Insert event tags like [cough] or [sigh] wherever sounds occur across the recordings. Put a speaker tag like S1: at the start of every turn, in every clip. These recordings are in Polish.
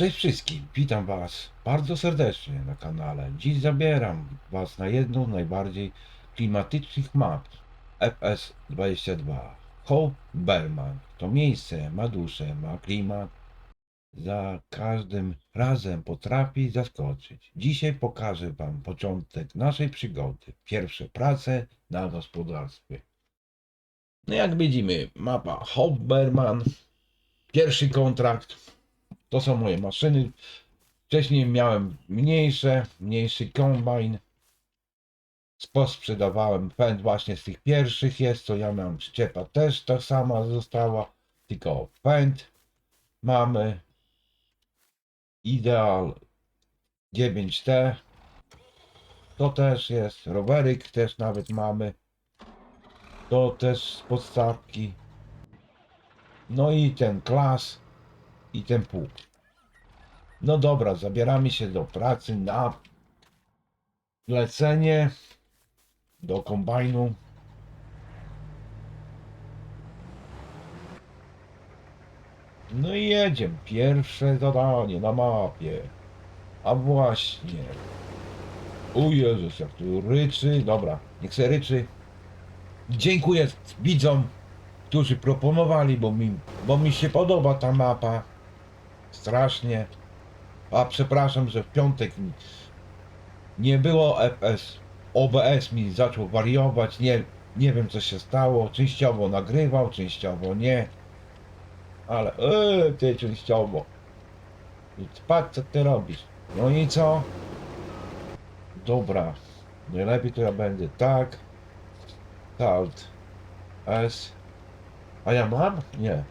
S1: Cześć wszystkim, witam Was bardzo serdecznie na kanale. Dziś zabieram Was na jedną z najbardziej klimatycznych map FS22. Hope Berman. To miejsce ma duszę, ma klimat. Za każdym razem potrafi zaskoczyć. Dzisiaj pokażę Wam początek naszej przygody. Pierwsze prace na gospodarstwie. No jak widzimy, mapa Hope Berman. Pierwszy kontrakt to są moje maszyny. Wcześniej miałem mniejsze, mniejszy kombajn. Posprzedawałem pęd właśnie z tych pierwszych jest, to ja miałem szczepa też ta sama została, tylko pęd mamy. Ideal 9T. To też jest, roweryk też nawet mamy. To też z podstawki. No i ten klas i ten pług. No dobra, zabieramy się do pracy na lecenie do kombajnu. No i jedziemy. Pierwsze zadanie na mapie. A właśnie. O Jezus, jak tu ryczy. Dobra, niech se ryczy. Dziękuję widzom, którzy proponowali, bo mi, bo mi się podoba ta mapa. Strasznie. A przepraszam, że w piątek nie było FS. OBS mi zaczął wariować. Nie, nie wiem co się stało. Częściowo nagrywał, częściowo nie. Ale yy, ty częściowo. Patrz co ty robisz. No i co? Dobra. Najlepiej to ja będę tak. Alt. S. A ja mam? Nie.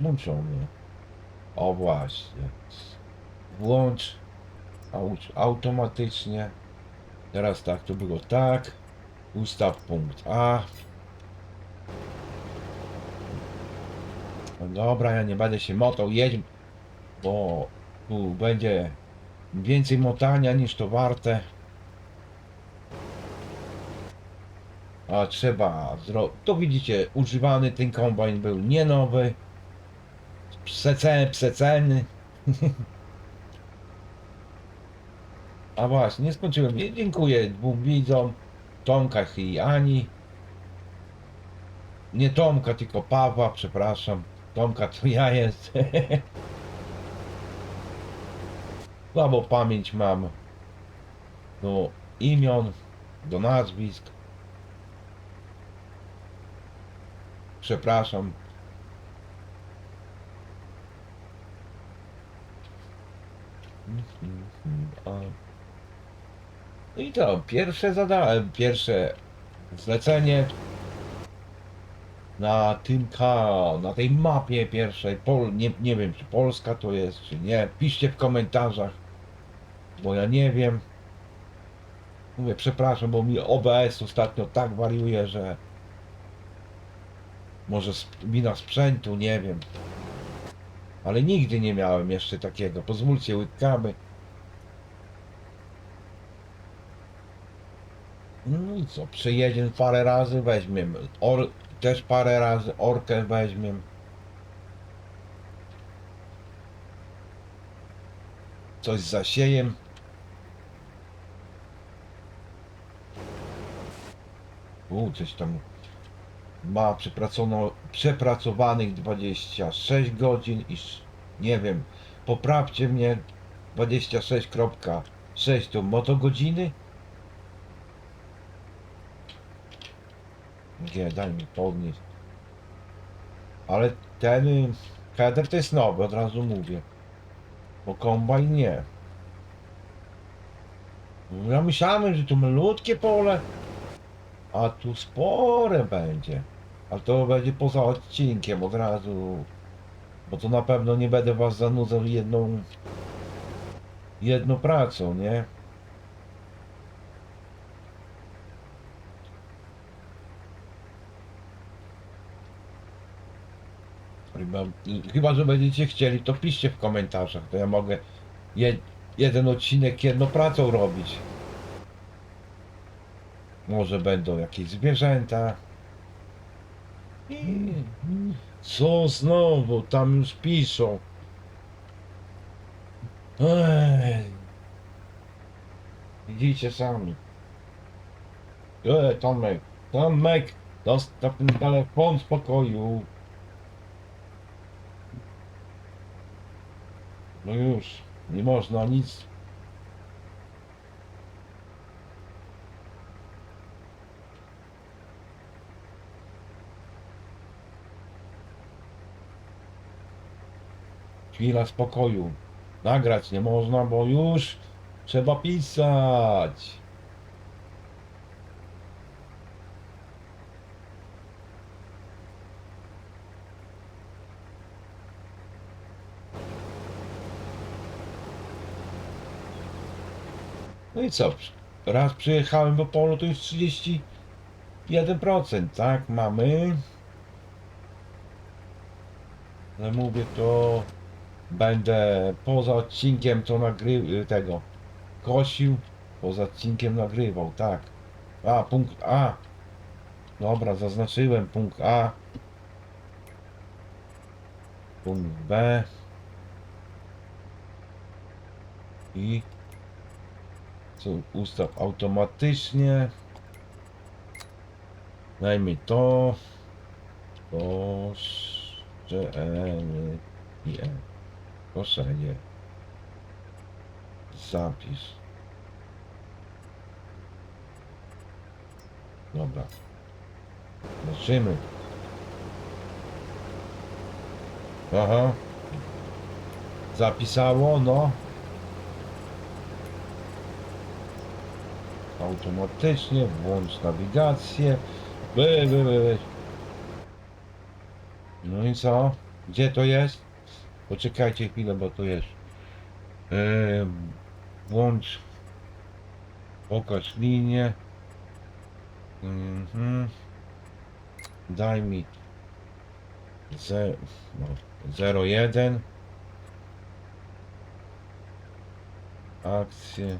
S1: Muszą mnie. O właśnie. Włącz au- automatycznie. Teraz tak, to było tak. Ustaw punkt A. No dobra, ja nie będę się motał, jedź, bo tu będzie więcej motania niż to warte. A trzeba zrobić. To widzicie, używany ten kombajn był nie nowy. Pseceny, pseceny. [laughs] A właśnie, nie skończyłem. Dziękuję dwóm widzom, Tomka i Ani. Nie Tomka, tylko Pawła, przepraszam. Tomka to ja jest. [laughs] Słabą pamięć mam do imion, do nazwisk. Przepraszam. No i to, pierwsze zadanie, pierwsze zlecenie na tym ka, na tej mapie pierwszej, Pol, nie, nie wiem czy Polska to jest, czy nie, piszcie w komentarzach, bo ja nie wiem. Mówię, przepraszam, bo mi OBS ostatnio tak wariuje, że może wina sprzętu, nie wiem. Ale nigdy nie miałem jeszcze takiego. Pozwólcie, łykamy. No i co, przejedziemy parę razy, weźmiemy. Or, też parę razy orkę weźmiemy. Coś zasiejem. U, coś tam ma przepracowanych 26 godzin i nie wiem, poprawcie mnie 26.6 to motogodziny? Nie, daj mi podnieść. Ale ten header to jest nowy, od razu mówię. Bo kombajn nie. Ja myślałem, że to malutkie pole, a tu spore będzie. Ale to będzie poza odcinkiem od razu. Bo to na pewno nie będę was zanudzał jedną jedną pracą, nie? Chyba, że będziecie chcieli, to piszcie w komentarzach, to ja mogę je, jeden odcinek jedną pracą robić. Może będą jakieś zwierzęta. Co znowu? Tam już piszą. Ej. Widzicie sami. Ej, Tomek, Tomek, dostaw ten telefon z pokoju. No już, nie można nic. Chwila spokoju. Nagrać nie można, bo już trzeba pisać. No i co? Raz przyjechałem do polu, to już 31%, tak? Mamy. Ale mówię to będę poza odcinkiem to nagry tego kosił, poza odcinkiem nagrywał, tak. A, punkt A. Dobra, zaznaczyłem punkt A. Punkt B. I co ustaw automatycznie. Dajmy to. Koszenie. Nie. Koszenie. Zapis. Dobra. Zobaczymy. Aha. Zapisało, no. Automatycznie włącz nawigację. By, by, by. No i co? Gdzie to jest? Poczekajcie chwilę, bo to jest. Yy, włącz. Pokaż linię. Mhm. Daj mi. Ze, no, 01. Akcje.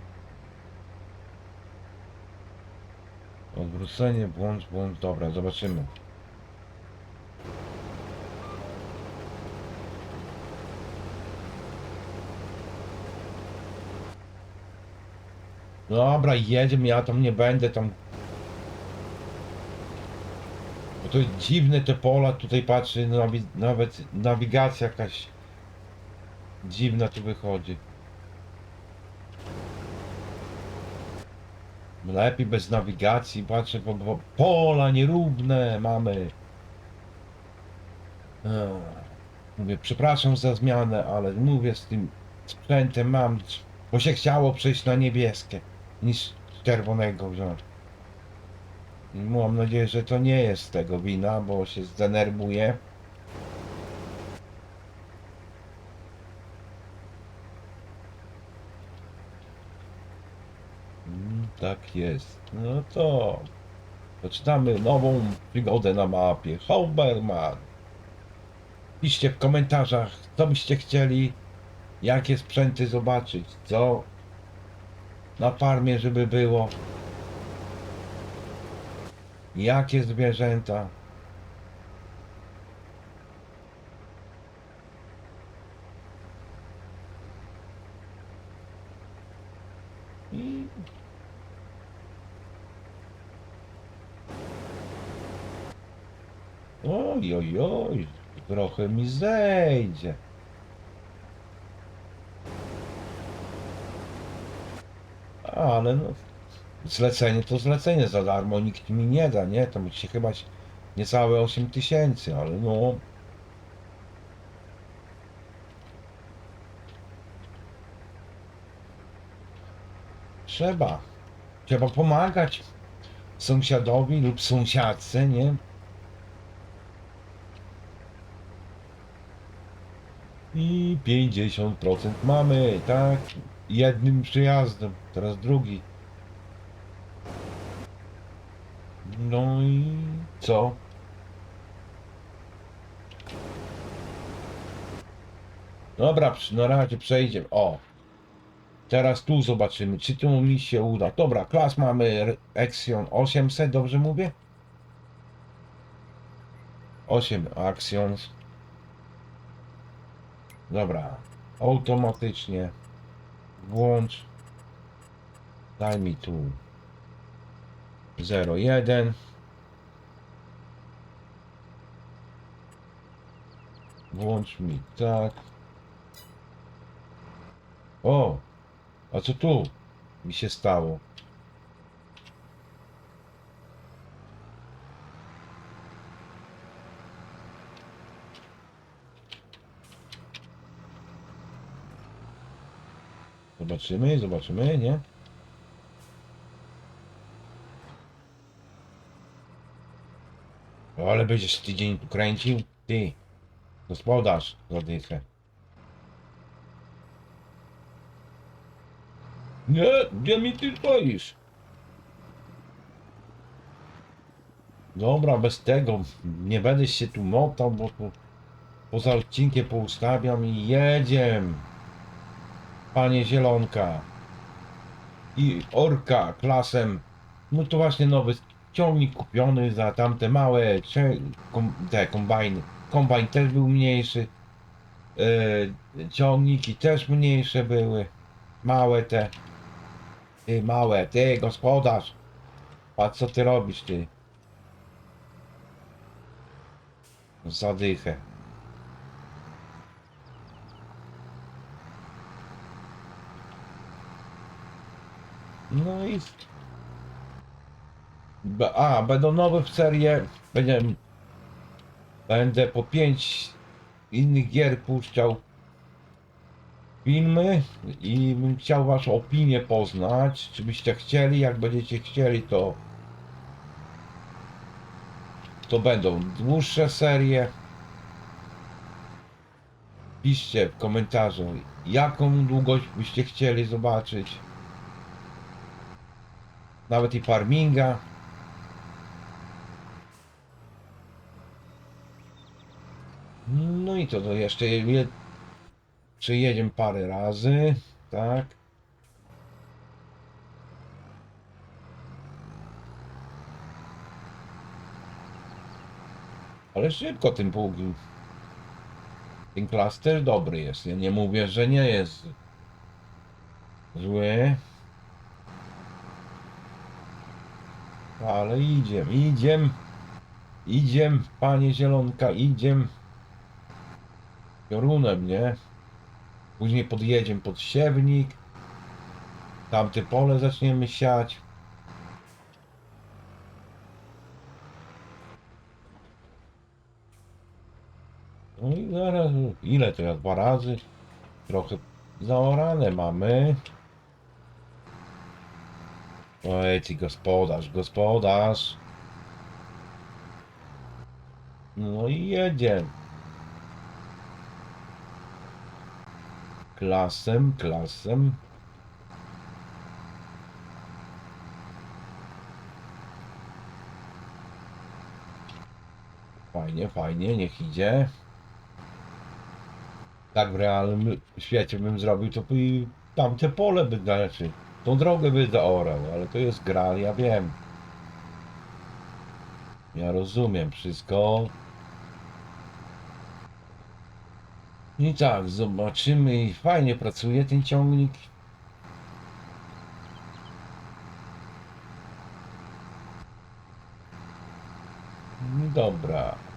S1: Odwrócenie, błąd, błąd. Dobra, zobaczymy. Dobra, jedziemy, ja tam nie będę tam. Bo to jest dziwne te pola, tutaj patrzę, nawi nawet nawigacja jakaś dziwna tu wychodzi. Lepiej bez nawigacji, patrzę, bo, bo pola nierówne mamy. Mówię, przepraszam za zmianę, ale mówię z tym sprzętem mam, bo się chciało przejść na niebieskie niż czerwonego wziąć. Mam nadzieję, że to nie jest tego wina, bo się zdenerwuję. Mm, tak jest. No to zaczynamy nową przygodę na mapie. Hoberman. Piszcie w komentarzach, co byście chcieli, jakie sprzęty zobaczyć, co na farmie, żeby było. Jakie zwierzęta. Oj, oj, oj, trochę mi zejdzie. Ale no, zlecenie to zlecenie za darmo, nikt mi nie da, nie? To musi chyba niecałe 8 tysięcy, ale no. Trzeba. Trzeba pomagać sąsiadowi lub sąsiadce, nie? I 50% mamy, tak? Jednym przyjazdem, teraz drugi. No i co? Dobra, na razie przejdziemy. O! Teraz tu zobaczymy, czy tu mi się uda. Dobra, klas mamy Axion 800, dobrze mówię? 8 Axions. Dobra, automatycznie. Włącz. Daj mi tu 01. Włącz mi tak. O! A co tu mi się stało? Zobaczymy, zobaczymy, nie? O, ale będziesz tydzień tu kręcił? Ty, gospodarz, zadychę. Nie, gdzie mi ty stoisz? Dobra, bez tego, nie będę się tu motał, bo tu poza odcinkiem poustawiam i jedziem. Panie Zielonka. I Orka klasem. No to właśnie nowy ciągnik kupiony za tamte małe te kombajny. Kombajn też był mniejszy. E, ciągniki też mniejsze były. Małe te. Ty małe, ty gospodarz. Patrz co ty robisz ty. Zadychę. No i... A, będą nowe w serię. Będę... Będę po pięć innych gier puszczał filmy i bym chciał waszą opinię poznać. Czy byście chcieli? Jak będziecie chcieli, to to będą dłuższe serie. Piszcie w komentarzu, jaką długość byście chcieli zobaczyć. Nawet i farminga. No i to, to jeszcze je, przyjedziemy parę razy, tak? Ale szybko ten pługiem. Ten klas też dobry jest. Ja nie mówię, że nie jest zły. Ale idziem, idziem. Idziem, panie zielonka, idziem. Piorunem, nie? Później podjedziemy pod siewnik. Tamte pole zaczniemy siać. No i zaraz, ile ja dwa razy? Trochę zaorane mamy. Oj, ty gospodarz, gospodarz. No i jedziemy. Klasem, klasem. Fajnie, fajnie, niech idzie. Tak w realnym świecie bym zrobił, to i tamte pole by, znaczy, tą drogę by zaorał, ale to jest gra, ja wiem. Ja rozumiem wszystko. I tak, zobaczymy. Fajnie pracuje ten ciągnik. No Dobra.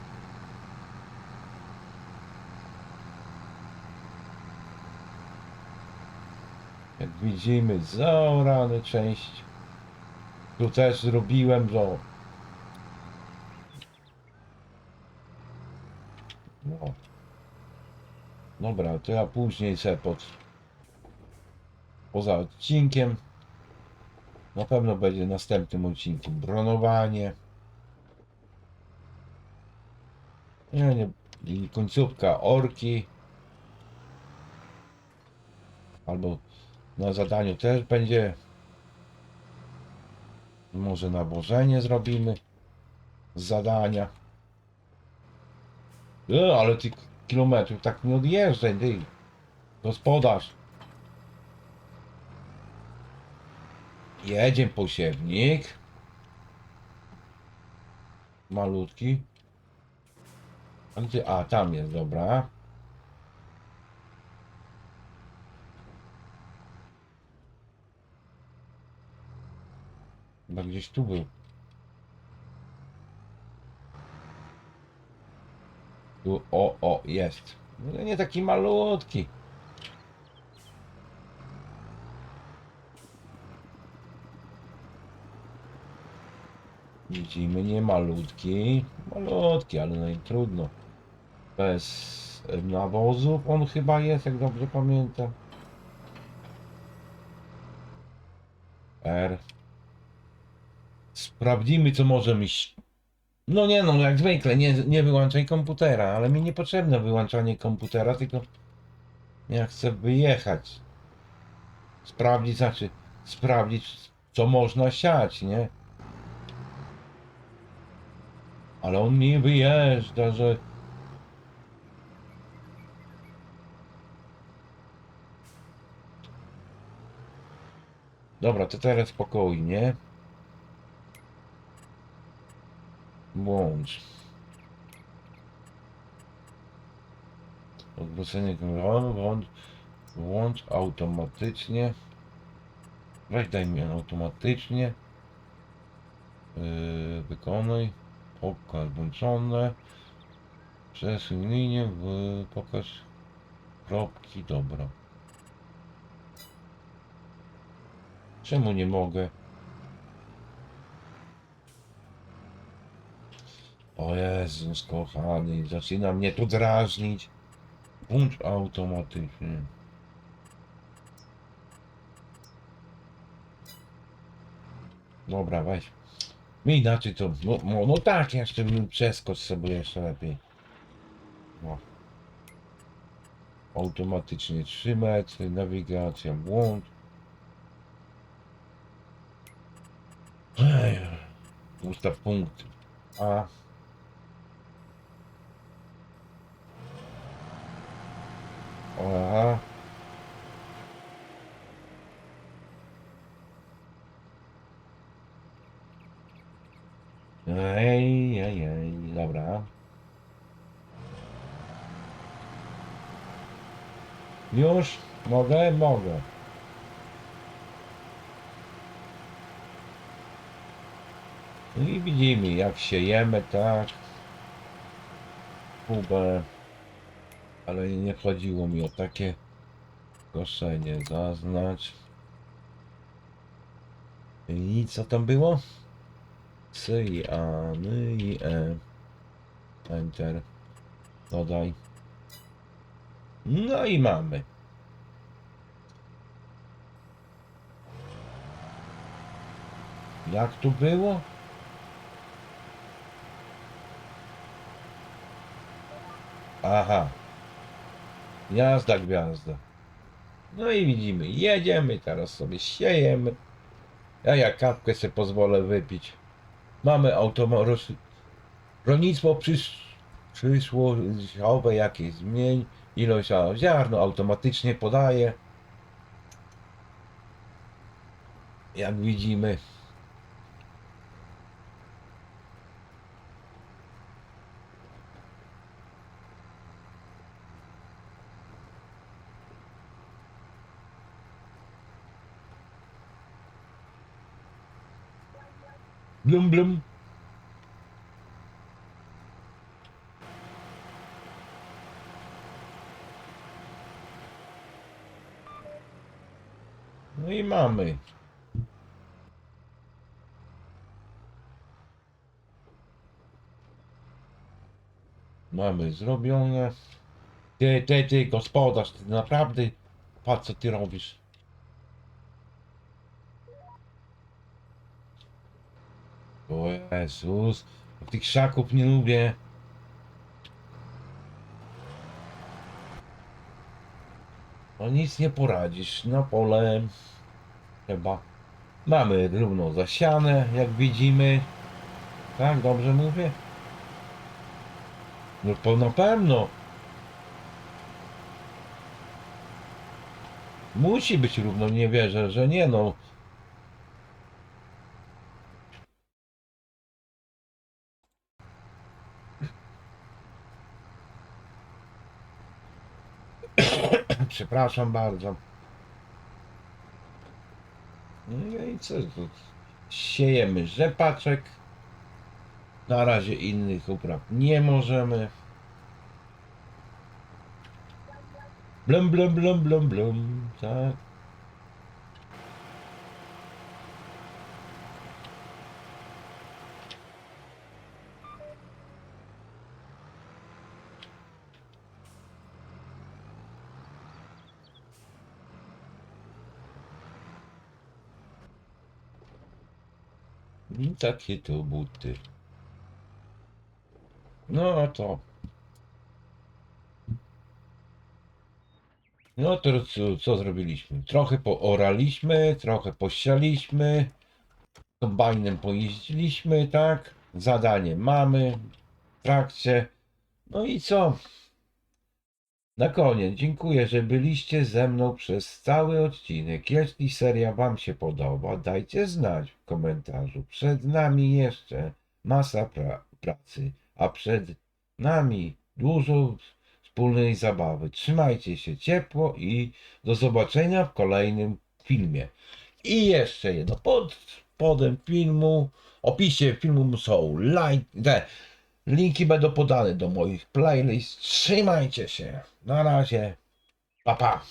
S1: Jak widzimy, zaorane część. Tu też zrobiłem, że No. Dobra, to ja później se pod... Poza odcinkiem. Na pewno będzie następnym odcinku bronowanie. Nie, nie. Końcówka orki. Albo na zadaniu też będzie. Może nawożenie zrobimy. Z zadania. E, ale ty kilometrów tak nie odjeżdżaj, ty. Gospodarz. Jedzie posiewnik. Malutki. A, tam jest, dobra. Chyba gdzieś tu był. Tu, o, o, jest. No nie taki malutki. Widzimy, nie malutki. Malutki, ale no i trudno. Bez nawozów on chyba jest, jak dobrze pamiętam. R. Sprawdzimy, co może iść. No nie no, jak zwykle, nie, nie wyłączaj komputera, ale mi niepotrzebne wyłączanie komputera, tylko ja chcę wyjechać. Sprawdzić, znaczy sprawdzić, co można siać, nie? Ale on mi wyjeżdża, że... Dobra, to teraz spokojnie. Włącz. Odwrócenie kontroli, włącz, włącz automatycznie. Weź daj mi automatycznie. Yy, wykonuj. Pokaż włączone. Przesuń linię, w, pokaż kropki, dobra. Czemu nie mogę? O Jezus kochany, zaczyna mnie tu drażnić. Włącz automatycznie. Dobra, weź. Mi inaczej to, no, no, no tak, jeszcze bym przeskocz sobie jeszcze lepiej. No. Automatycznie 3 metry, nawigacja, włącz. Ej, Ustaw punkt A. Aha. Ej, ej, ej, dobra. Już? Mogę? Mogę. I widzimy, jak siejemy, tak. Kubę. Ale nie chodziło mi o takie koszenie. Zaznacz. I co tam było? C i A, N i E. Enter. Dodaj. No i mamy. Jak tu było? Aha. Jazda gwiazda. No i widzimy, jedziemy, teraz sobie siejemy. Ja jak kapkę sobie pozwolę wypić. Mamy automat... Rolnictwo przysz... przyszłościowe jakieś zmień. Ilość ziarno automatycznie podaje. Jak widzimy. Blum blum. No i mamy. Mamy zrobione. Ty, ty, ty, gospodarz, ty naprawdę patrz co ty robisz. O Jezus, tych krzaków nie lubię. No nic nie poradzisz, na pole chyba mamy równo zasiane, jak widzimy. Tak, dobrze mówię? No to na pewno. Musi być równo, nie wierzę, że nie no. Przepraszam bardzo. No i co siejemy rzepaczek. Na razie innych upraw nie możemy. Blum, blum, blum, blum, blum, tak. I takie to buty. No to. No to co, co zrobiliśmy? Trochę pooraliśmy, trochę posialiśmy, kombajnem pojeździliśmy, tak? Zadanie mamy w trakcie. No i co? Na koniec dziękuję, że byliście ze mną przez cały odcinek. Jeśli seria Wam się podoba, dajcie znać w komentarzu. Przed nami jeszcze masa pra pracy, a przed nami dużo wspólnej zabawy. Trzymajcie się ciepło i do zobaczenia w kolejnym filmie. I jeszcze jedno, pod spodem filmu, opisie filmu są like, linki będą podane do moich playlist. Trzymajcie się. Na razie. Pa pa.